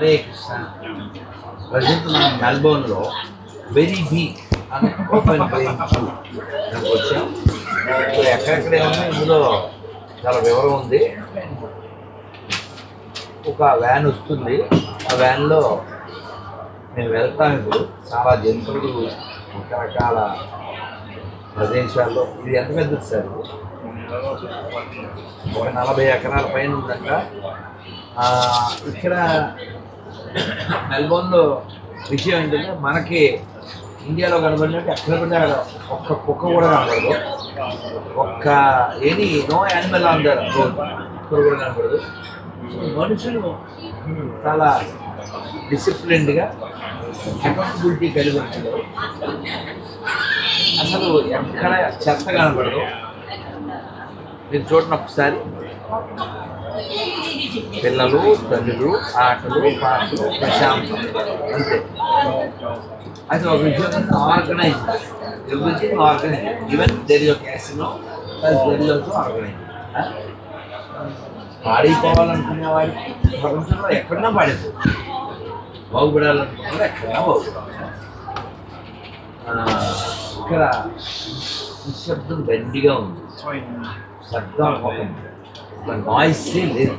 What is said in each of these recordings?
Hare Krishna. Present మనం మెల్బోర్న్లో Werribee అనే ఓపెన్ వేయించు దానికి వచ్చాం. ఇప్పుడు ఎక్కడెక్కడే ఉన్నా ఇందులో చాలా వివరం ఉంది. ఒక వ్యాన్ వస్తుంది. ఆ వ్యాన్లో మేము వెళ్తాం ఇప్పుడు. చాలా జంతువులు రకరకాల ప్రదేశాల్లో. ఇది ఎంత పెద్దది సార్ ఒక నలభై ఎకరాల పైన ఉందంట. ఇక్కడ మెల్బోర్న్లో విషయం ఏంటంటే మనకి ఇండియాలో కనబడినట్టు ఎక్కడ పడితే ఒక్క కుక్క కూడా కనబడదు. ఒక్క any no animal on the road కూడా కనబడదు. మనుషులు చాలా డిసిప్లిన్డ్గా అకౌంటబిలిటీ కలిగి ఉంటారు. అసలు ఎక్కడ చెత్త కనబడదు. మీరు చూడండి ఒకసారి. పిల్లలు తల్లులు ఆటలు పాటలు ప్రశాంతం అంతే. అది ఒక విషయం organise everything organise even there is casino there also organise పాడిపోవాలనుకునే వాడికి ప్రపంచంలో ఎక్కడన్నా పాడిపో బాగుపడాలనుకునే వాళ్ళు ఎక్కడన్నా బాగుపడాలి. ఇక్కడ నిశ్శబ్దం దండిగా ఉంది. శబ్దం ఒక లేదు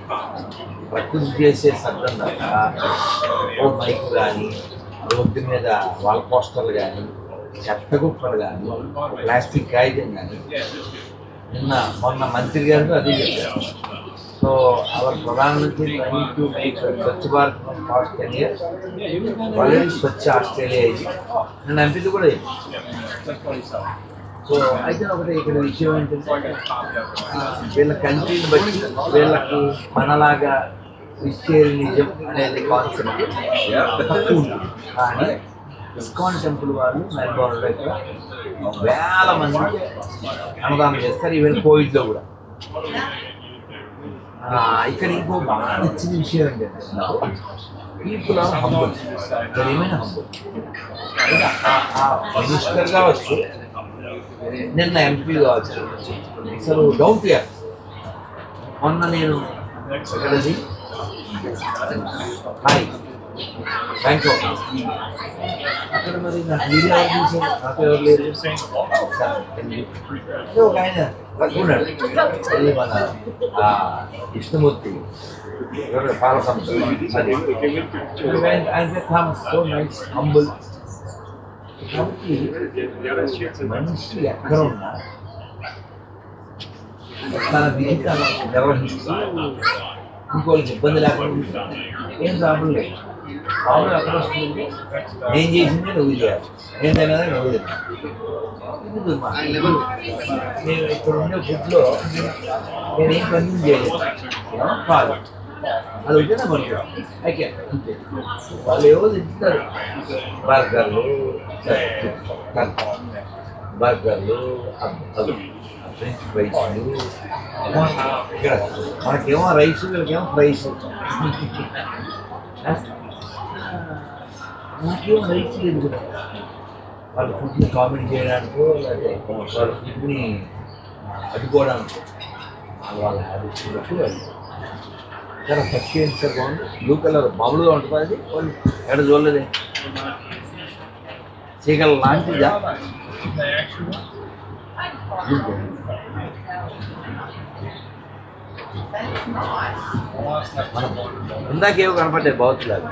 ప్రకృతి చేసే శబ్దం తప్ప ఓ మైక్ కానీ రోడ్డు మీద వాల్ పోస్టర్లు కానీ చెత్త కుప్పలు కానీ ప్లాస్టిక్ కాగితం కానీ నిన్న మొన్న మంత్రి గారు అదే చెప్పారు. సో అవర్ ప్రధానమంత్రి to make Swachh Bharat past ten years already Swachh Australia ఇది నేను ఎంపీది కూడా సో అయితే ఒకటి ఇక్కడ విషయం ఏంటంటే వీళ్ళ కంట్రీని బట్టి వీళ్ళకి మనలాగా క్రిస్టియనిజం అనేది కాన్సెప్ట్ తక్కువ ఉంది కానీ ఇస్కాన్ టెంపుల్ వాళ్ళు మెల్బోర్న్ దగ్గర వేల మంది అన్నదానం చేస్తారు ఈవెన్ కోవిడ్లో కూడా ఇక్కడ ఇంకో బాగా నచ్చిన విషయం ఏంటంటే పీపుల్ ఆర్ హంబుల్ ఏమైనా హంబుల్ మినిస్టర్ కావచ్చు నిన్న ఎంపీ కావచ్చు అసలు డౌట్ ఇయర్ మొన్న నేను ఎక్కడది హాయ్ బ్యాంకాక్ అక్కడ మరి నాకు వీడియో ఎవరు తీశారు నాకు ఎవరు లేరు అంటే ఒక ఆయన ఉన్నాడు అది మన ఆ, విష్ణుమూర్తి ఎవరు పాల సంస్థ అది ఆయన ఆయన థామస్ సో నైస్ హంబుల్ కాబట్టి మనిషి ఎక్కడ ఉన్నా తన జీవితాన్ని నిర్వహిస్తూ ఇంకోళ్ళకి ఇబ్బంది లేకుండా ఉంటుంది. ఏం ప్రాబ్లం లేదు ప్రాబ్లం ఎక్కడ వస్తుంది నేను చేసింది నువ్వు చేయాలి నేను తినదే నువ్వు తినాలి. ఇది దుర్మార్గం. నేను ఇక్కడ ఉండే ఫుడ్లో నేను ఏం పని చేయలేదు ఏమో కాదు అది ఉంటేనే మనకు అంతే. వాళ్ళు ఏవో తింటారు బర్గర్లు బర్గర్లు ఫ్రెంచ్ ఫ్రైస్లు. ఇక్కడ మనకేమో రైస్ వీళ్ళకేమో ఫ్రైస్. నాకేమో రైస్ లేదు. కూడా వాళ్ళ ఫుడ్ని కామెంట్ చేయడానికో లేకపోతే వాళ్ళ ఫుడ్ని అడ్డుకోవడానికో. వాళ్ళ హ్యాబిట్స్ బట్టి వాళ్ళు చాలా ఫస్ట్ సార్ బాగుంది? బ్లూ కలర్ మామూలుగా ఉంటుంది అది వాళ్ళు ఎక్కడ చూడలేదు. చీకల లాంటిదా? ఇందాకేవో కనపడ్డాయి బాగుతులాగా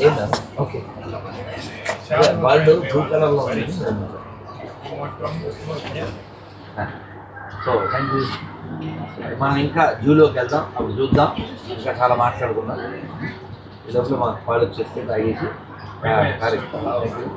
ఏందా వాళ్ళు బ్లూ కలర్లో ఉంది. సో థ్యాంక్ యూ మనం ఇంకా జూలోకి వెళ్దాం అప్పుడు చూద్దాం. ఇంకా చాలా మాట్లాడుకున్నాం ఈ లోపల మాకు కాల్ వచ్చేస్తే తాగేసి కార్యక్రమం. Thank you